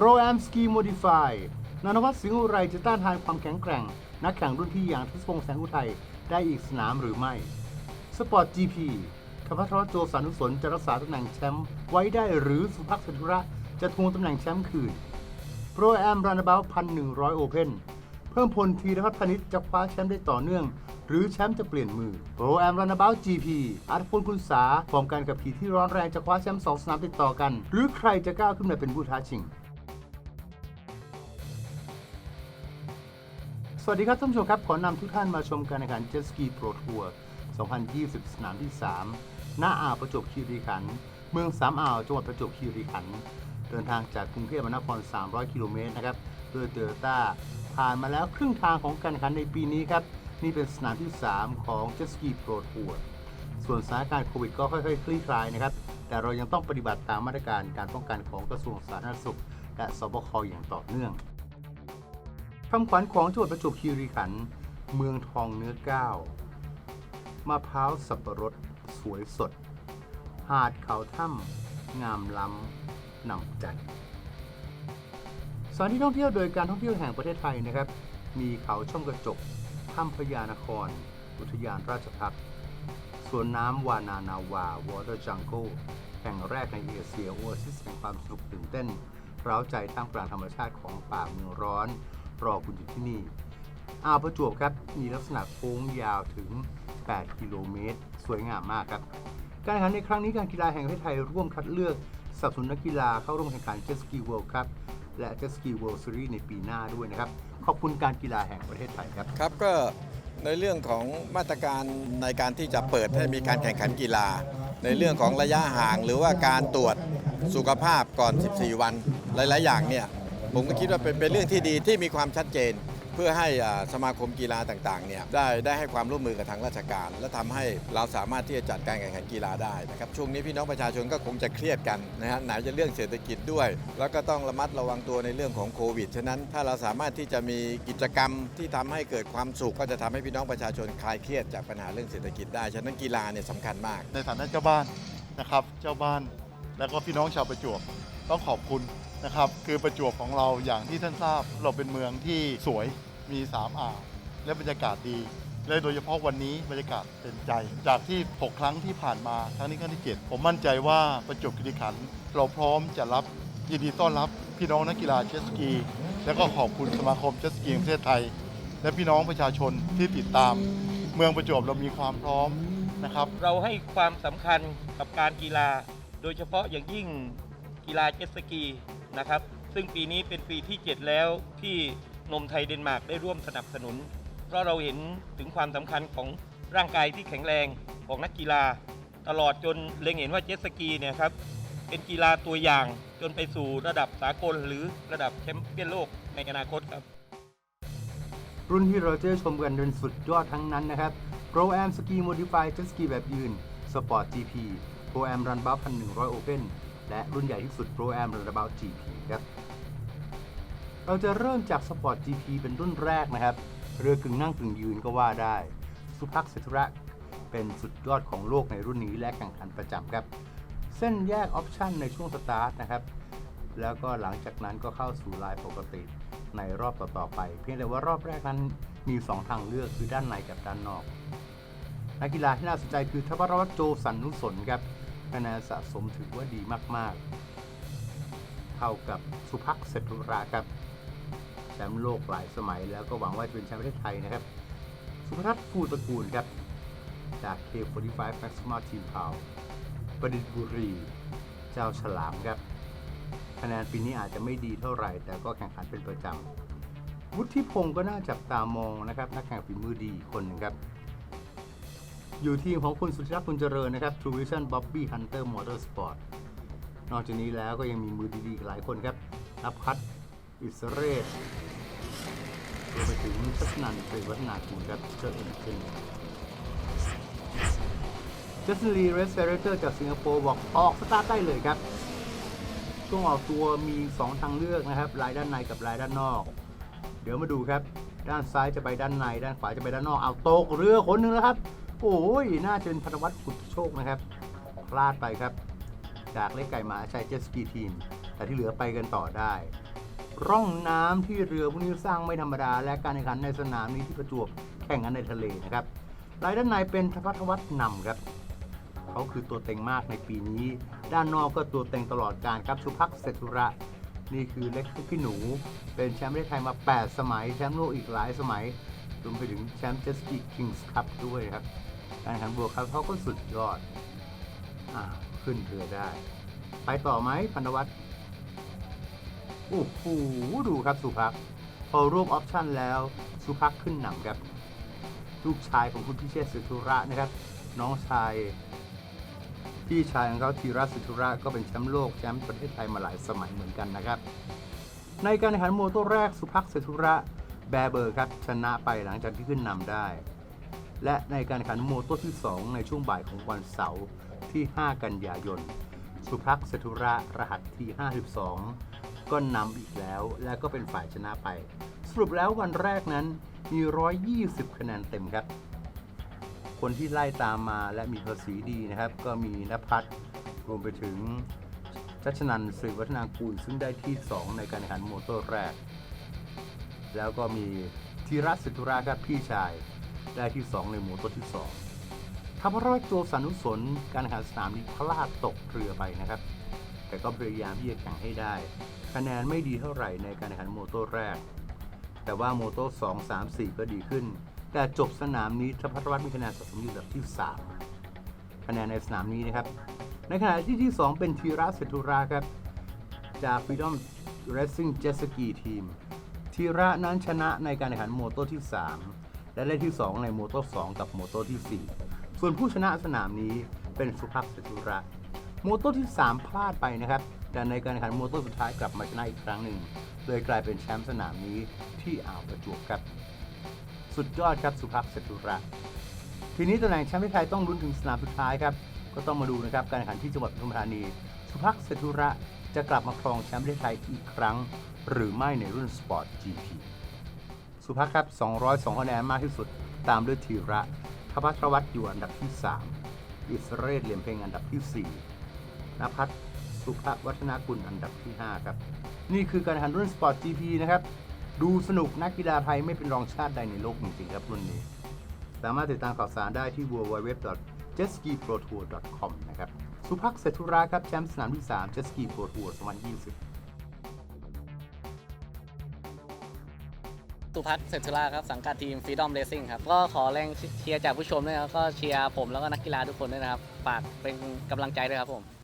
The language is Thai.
Pro Am Ski Modify นานวัฒน์สิงห์อุไรจะต้านทานความแข็งแกร่ง นักแข่งรุ่นพี่อย่างทศพงษ์แสงอุทัยได้อีกสนามหรือไม่สปอร์ต GP คพัทรโจสานุสนจะรักษาตำแหน่งแชมป์ไว้ได้หรือสุภักดิ์เสถุระจะทวงตำแหน่งแชมป์คืน Pro Am Runabout 1,100 Open เพิ่มพลทีรพัฒน์พนิชจะคว้าแชมป์ได้ต่อเนื่อง หรือแชมป์จะเปลี่ยนมือ Pro Am Runabout GP อัธพลคุณสาฟอร์มการขับขี่ที่ร้อนแรงจะคว้าแชมป์สองสนามติดต่อกัน หรือใครจะก้าวขึ้นมาเป็นผู้ท้าชิง วัสดีครับท่านผู้ชมครับ ขอนำทุกท่านมาชมการแข่งขัน Jet Ski Pro Tour 2020 สนามที่ 3 หน้าอ่าวประจวบคีรีขันธ์เมืองสามอ่าวจังหวัดประจวบคีรีขันธ์เดินทางจากกรุงเทพมหานคร 300 กิโลเมตรนะครับด้วยโตโยต้าผ่านมาแล้วครึ่งทางของการแข่งขันในปีนี้ครับ นี่เป็นสนามที่ 3 ของ Jet Ski Pro Tour ส่วนสถานการณ์โควิดก็ค่อยๆ คลี่คลายนะครับ แต่เรายังต้องปฏิบัติตามมาตรการการป้องกันของกระทรวงสาธารณสุข และสบคอย่างต่อเนื่อง คำขวัญของจังหวัดประจวบคีรีขันธ์เมืองทองเนื้อก้าวมะพร้าวสับปะรด สวยสด หาดเขาถ้ำงามล้ำนำใจสถานที่ท่องเที่ยวโดยการท่องเที่ยวแห่งประเทศไทยนะครับ มีเขาช่องกระจกถ้ำพญานคร อุทยานราชพักษ์สวนน้ำวานานาวาวอเตอร์จัง l e แห่งแรกในเอเชียโอซิสแห่งความสนุกตื่นเต้น เร้าใจท่ามกลางธรรมชาติของป่าเมืองร้อน รอคุณอยู่ที่นี่ อ่าวประจวบครับ มีลักษณะโค้งยาวถึง 8 กิโลเมตร สวยงามมากครับ การแข่งขันในครั้งนี้การกีฬาแห่งประเทศไทยร่วมคัดเลือกสนับสนุนนักกีฬาเข้าร่วมแข่งขัน Jet Ski World Cup และ Jet Ski World Series ในปีหน้าด้วยนะครับ ขอบคุณการกีฬาแห่งประเทศไทยครับ ครับก็ในเรื่องของมาตรการในการที่จะเปิดให้มีการแข่งขันกีฬา ในเรื่องของระยะห่างหรือว่าการตรวจสุขภาพก่อน 14 วันหลาย ๆ อย่างเนี่ย ผมก็คิดว่าเป็นเป็นเรื่องที่ดีที่มีความชัดเจน เพื่อให้อ่าสมาคมกีฬาต่างๆเนี่ยได้ได้ให้ความร่วมมือกับทางราชการ และทำให้เราสามารถที่จะจัดการแข่งขันกีฬาได้นะครับช่วงนี้พี่น้องประชาชนก็คงจะเครียดกันนะฮะไหนจะเรื่องเศรษฐกิจด้วย แล้วก็ต้องระมัดระวังตัวในเรื่องของโควิดฉะนั้นถ้าเราสามารถที่จะมีกิจกรรมที่ทำให้เกิดความสุข ก็จะทำให้พี่น้องประชาชนคลายเครียดจากปัญหาเรื่องเศรษฐกิจได้ฉะนั้นกีฬาเนี่ยสำคัญมาก ในฐานะเจ้าบ้านนะครับ เจ้าบ้าน แล้วก็พี่น้องชาวประจวบต้องขอบคุณ นะครับคือประจวบของเราอย่างที่ท่านทราบเราเป็นเมืองที่สวยมีสามอ่าวและบรรยากาศดีและโดยเฉพาะวันนี้บรรยากาศเป็นใจ จากที่ 6 ครั้งที่ผ่านมาครั้งนี้ครั้งที่ 7 ผมมั่นใจว่าประจวบคีรีขันธ์เราพร้อมจะรับยินดีต้อนรับพี่น้องนักกีฬาเจ็ตสกี และก็ขอบคุณสมาคมเจ็ตสกีแห่งประเทศไทย และพี่น้องประชาชนที่ติดตาม เมืองประจวบเรามีความพร้อมนะครับ เราให้ความสำคัญกับการกีฬา โดยเฉพาะอย่างยิ่ง กีฬาเจ็ตสกีนะครับ ซึ่งปีนี้เป็นปีที่ 7 แล้วที่นมไทยเดนมาร์กได้ร่วมสนับสนุน เพราะเราเห็นถึงความสำคัญของร่างกายที่แข็งแรงของนักกีฬา ตลอดจนเล็งเห็นว่าเจ็ตสกีเนี่ยครับเป็นกีฬาตัวอย่างจนไปสู่ระดับสากลหรือระดับแชมเปี้ยนโลกในอนาคตครับ รุ่นที่เราจะชมกันเป็นสุดยอดทั้งนั้นนะครับ Pro Am Ski Modify Jet Ski แบบยืน Sport GP Pro Am Runabout 1,100 Open และรุ่นใหญ่ที่สุด Pro Am Runabout GP ครับ เราจะเริ่มจาก Sport GP เป็นรุ่นแรกนะครับ เรือกึ่งนั่งกึ่งยืนก็ว่าได้ สุภักเศรษฐระเป็นสุดยอดของโลกในรุ่นนี้และแข่งขันประจำครับ เส้นแยกออปชันในช่วงสตาร์ทนะครับ แล้วก็หลังจากนั้นก็เข้าสู่ลายปกติในรอบต่อๆไป เพียงแต่ว่ารอบแรกนั้นมี 2 ทางเลือกคือด้านในกับด้านนอก นักกีฬาที่น่าสนใจคือทวรวัฒน์โจสันนุสนครับ คะแนนสะสมถือว่าดีมาก ๆ เท่ากับสุภักดิ์เศรษฐระครับแชมป์โลกหลายสมัยแล้วก็หวังว่าจะเป็นแชมป์ประเทศไทยนะครับ สุภทัศน์ฟูตระกูลครับ จาก K45 Maxima Team p o w ประดิษฐ์บุรี เจ้าฉลามครับ คะแนนปีนี้อาจจะไม่ดีเท่าไหร่ แต่ก็แข่งขันเป็นประจำวุฒิพงศ์ก็น่าจับตามองนะครับ นักแข่งฝีมือดีคนหนึ่งครับ อยู่ทีมของคุณสุธิรักษ์คุณเจริญนะครับ True Vision Bobby Hunter Motorsport นอกจากนี้แล้วก็ยังมีมือดีๆอีกหลายคนครับอัพคัตอิสเรศรวมไปถึงทัศนันเป็นวัฒนาคุณครับเชิญเอ็นขึ้นเจสลีเรสเฟเรเตอร์จากสิงคโปร์บอกออกสตาร์ทได้เลยครับ ช่วงออกตัวมี 2 ทางเลือกนะครับลายด้านในกับลายด้านนอก เดี๋ยวมาดูครับ ด้านซ้ายจะไปด้านใน ด้านขวาจะไปด้านนอก เอาตกเรือคนหนึ่งแล้วครับ โอ้ยน่าจะเป็นพันวัฒน์ขุดโชคนะครับ พลาดไปครับ จากเล็กไก่หมาชัยเจสกีทีม แต่ที่เหลือไปกันต่อได้ ร่องน้ำที่เรือพวกนี้สร้างไม่ธรรมดา และการแข่งขันในสนามนี้ที่ประจวบแข่งกันในทะเลนะครับรายด้านในเป็นทพัทวัฒน์นำครับเขาคือตัวเต็งมากในปีนี้ ด้านนอกก็ตัวเต็งตลอดการครับสุภักเศรษฐุระ นี่คือเล็กพี่หนู เป็นแชมป์ประเทศไทยมา 8 สมัย แชมป์โลกอีกหลายสมัยรวมไปถึงแชมป์เจสกีคิงส์คัพด้วยครับ การแข่งขันบัวครับเขาก็สุดยอด อ่า ขึ้นเรือได้ ไปต่อไหมพันธวัฒน์โอ้โหดูครับสุภักพอรวบออปชั่นแล้ว สุภักขึ้นนำครับ ลูกชายของคุณพิเชษฐ์สุธุระนะครับ น้องชายพี่ชายของเขาธีรสุธุระก็เป็นแชมป์โลกแชมป์ประเทศไทยมาหลายสมัยเหมือนกันนะครับ ในการแข่งขันโมโตแรกสุภักดิ์เศรษฐุระแบเบอร์ครับชนะไปหลังจากที่ขึ้นนำได้ และในการแข่งขันโมโต้ที่ 2 ในช่วงบ่ายของวันเสาร์ที่ 5 กันยายน สุภักดิ์เศรษฐุระรหัสที่ 52 ก็นำอีกแล้วและก็เป็นฝ่ายชนะไป สรุปแล้ววันแรกนั้นมี 120 คะแนนเต็มครับ คนที่ไล่ตามมาและมีภาษีดีนะครับ ก็มีนภัทรรวมไปถึงชัชนันสืบวัฒนากูลซึ่งได้ที่ 2 ในการแข่งขันโมโต้แรก แล้วก็มีธีรสิทธุราครับพี่ชาย ได้ที่ 2 ในโมโต้ที่ 2ทัพร้อยโจสันุสนการแข่งขันสนามนี้พลาดตกเรือไปนะครับ แต่ก็พยายามที่จะแข่งให้ได้ คะแนนไม่ดีเท่าไหร่ในการแข่งขันโมโต้แรก แต่ว่าโมโต้2 3 4 ก็ดีขึ้น แต่จบสนามนี้ทพัทรวัฒน์มีคะแนนสะสมอยู่อันดับที่ 3 คะแนนในสนามนี้นะครับ ในขณะที่ที่ 2 เป็นทีระเซตุราครับจาก Freedom Racing Jet Ski Team ทีระนั้นชนะในการแข่งขันโมโต้ที่ 3 และได้ที่ 2 ในโมโต้2กับโมโต้ที่ 4 ส่วนผู้ชนะสนามนี้เป็นสุภาพเซตุระโมโต้ที่ 3 พลาดไปนะครับ แต่ในการแข่งขันโมโต้สุดท้ายกลับมาชนะอีกครั้งหนึ่งเลยกลายเป็นแชมป์สนามนี้ที่อ่าวประจวบครับ สุดยอดครับสุภักดิ์เศรษฐุระทีนี้ตำแหน่งแชมป์ไทยต้องลุ้นถึงสนามสุดท้ายครับก็ต้องมาดูนะครับการแข่งขันที่จังหวัดปทุมธานี สุภักดิ์เศรษฐุระจะกลับมาครองแชมป์ประเทศไทยอีกครั้ง หรือไม่ในรุ่นสปอร์ต GP สุภักครับ 202คะแนนมากที่สุด ตามด้วยธีระทพัทรวัฒน์อยู่อันดับที่ 3 อิสระเรศเหลี่ยมเพลงอันดับที่ 4นภัทรสุภวัฒนากุลอันดับที่ 5 ครับ นี่คือการแข่งขันรุ่นสปอร์ต GP นะครับ ดูสนุกนักกีฬาไทยไม่เป็นรองชาติใดในโลกจริงๆครับรุ่นนี้ สามารถติดตามข่าวสารได้ที่ www.jetskiprotour.com นะครับ สุภักเศรษฐุราครับแชมป์สนามที่3 Jet Ski Pro Tour 2020 สุพัฒน์เศรษฐุราครับสังกัดทีมฟรีดอมเรซิ่งครับก็ขอแรงเชียร์จากผู้ชมด้วยนะครับก็เชียร์ผมแล้วก็นักกีฬาทุกคนด้วยนะครับฝากเป็นกำลังใจด้วยครับผม